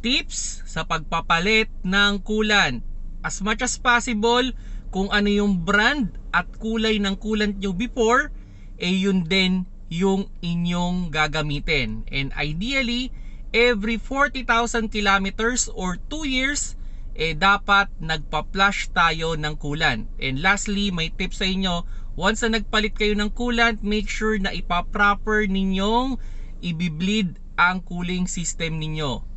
tips sa pagpapalit ng coolant. As much as possible, kung ano yung brand at kulay ng coolant nyo before, eh yun din yung inyong gagamitin. And ideally, every 40,000 kilometers or 2 years, eh dapat nagpa-flush tayo ng coolant. And lastly, may tip sa inyo, once na nagpalit kayo ng coolant, make sure na ipa-proper ninyong i-bleed ang cooling system ninyo.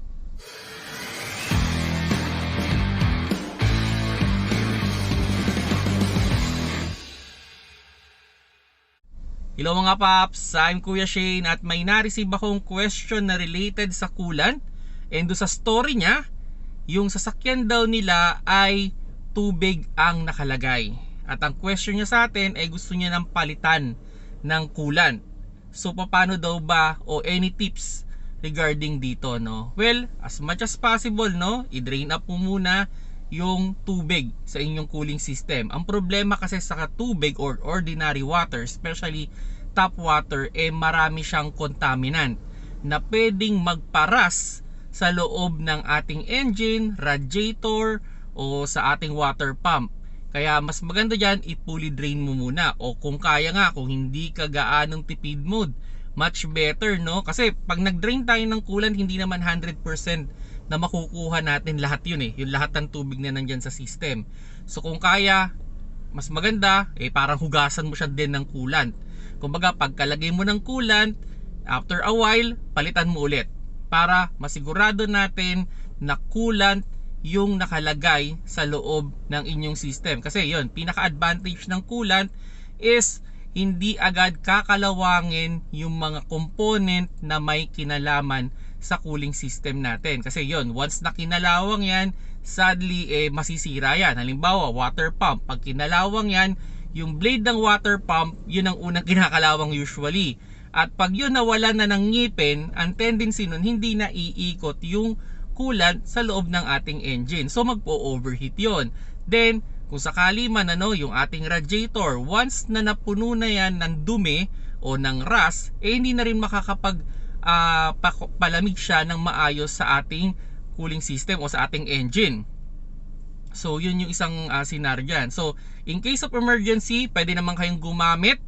Hello mga paps, I'm Kuya Shane at may na-receive akong question na related sa coolant and do sa story niya, yung sasakyan daw nila ay tubig ang nakalagay. At ang question niya sa atin ay gusto niya ng palitan ng coolant. So paano daw ba o any tips regarding dito no? Well, as much as possible no, i-drain up mo muna yung tubig sa inyong cooling system. Ang problema kasi sa tubig or ordinary water, especially tap water, eh marami siyang contaminant na pwedeng magparas sa loob ng ating engine, radiator, o sa ating water pump. Kaya mas maganda dyan, i-fully drain mo muna. O kung kaya nga, kung hindi ka gaanong tipid mode, much better, no? Kasi pag nag-drain tayo ng coolant, hindi naman 100% na makukuha natin lahat yun eh. Yung lahat ng tubig na nandyan sa system. So kung kaya, mas maganda, eh parang hugasan mo siya din ng coolant. Kumbaga, pagkalagay mo ng coolant, after a while, palitan mo ulit. Para masigurado natin na coolant yung nakalagay sa loob ng inyong system. Kasi yon pinaka-advantage ng coolant is hindi agad kakalawangin yung mga component na may kinalaman sa cooling system natin. Kasi yon once na kinalawang yan, sadly eh masisira yan. Halimbawa, water pump. Pag kinalawang yan, yung blade ng water pump, yun ang unang kinakalawang usually. At pag yun nawala na ng ngipin, ang tendency nun hindi na iikot yung coolant sa loob ng ating engine. So magpo-overheat yon. Then, kung sakali man ano, yung ating radiator, once na napuno na yan ng dumi o ng rust, eh hindi na rin makakapag uh, palamig siya ng maayos sa ating cooling system o sa ating engine. So, yun yung isang uh, scenario dyan. So, in case of emergency, pwede naman kayong gumamit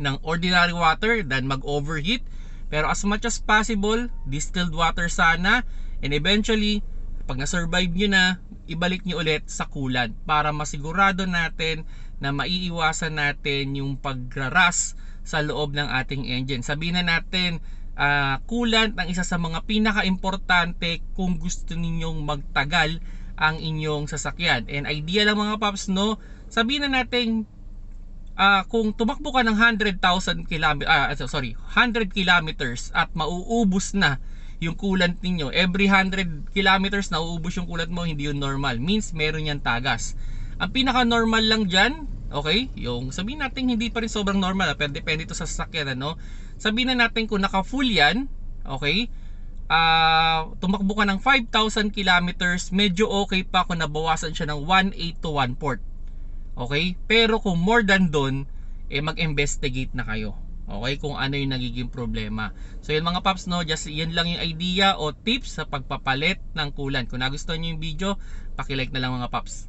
ng ordinary water then mag-overheat. Pero as much as possible, distilled water sana. And eventually, pag na-survive nyo na, ibalik nyo ulit sa coolant para masigurado natin na maiiwasan natin yung pagraras sa loob ng ating engine. Sabihin na natin, uh, coolant ang isa sa mga pinaka-importante kung gusto ninyong magtagal ang inyong sasakyan. And idea lang mga paps, no? Sabihin na natin, uh, kung tumakbo ka ng 100,000 km, uh, sorry, 100 kilometers at mauubos na yung coolant ninyo, every 100 kilometers na uubos yung coolant mo, hindi yun normal. Means meron yan tagas. Ang pinaka-normal lang dyan, okay, yung sabihin natin hindi pa rin sobrang normal, ah, pero depende to sa sasakyan, ano? Sabihin na natin kung naka-full yan, okay, uh, tumakbo ka ng 5,000 kilometers, medyo okay pa kung nabawasan siya ng 1.8 to 1 port. Okay? Pero kung more than doon, eh mag-investigate na kayo. Okay, kung ano yung nagiging problema. So yun mga paps no, just yan lang yung idea o tips sa pagpapalit ng coolant. Kung nagustuhan niyo yung video, paki-like na lang mga paps.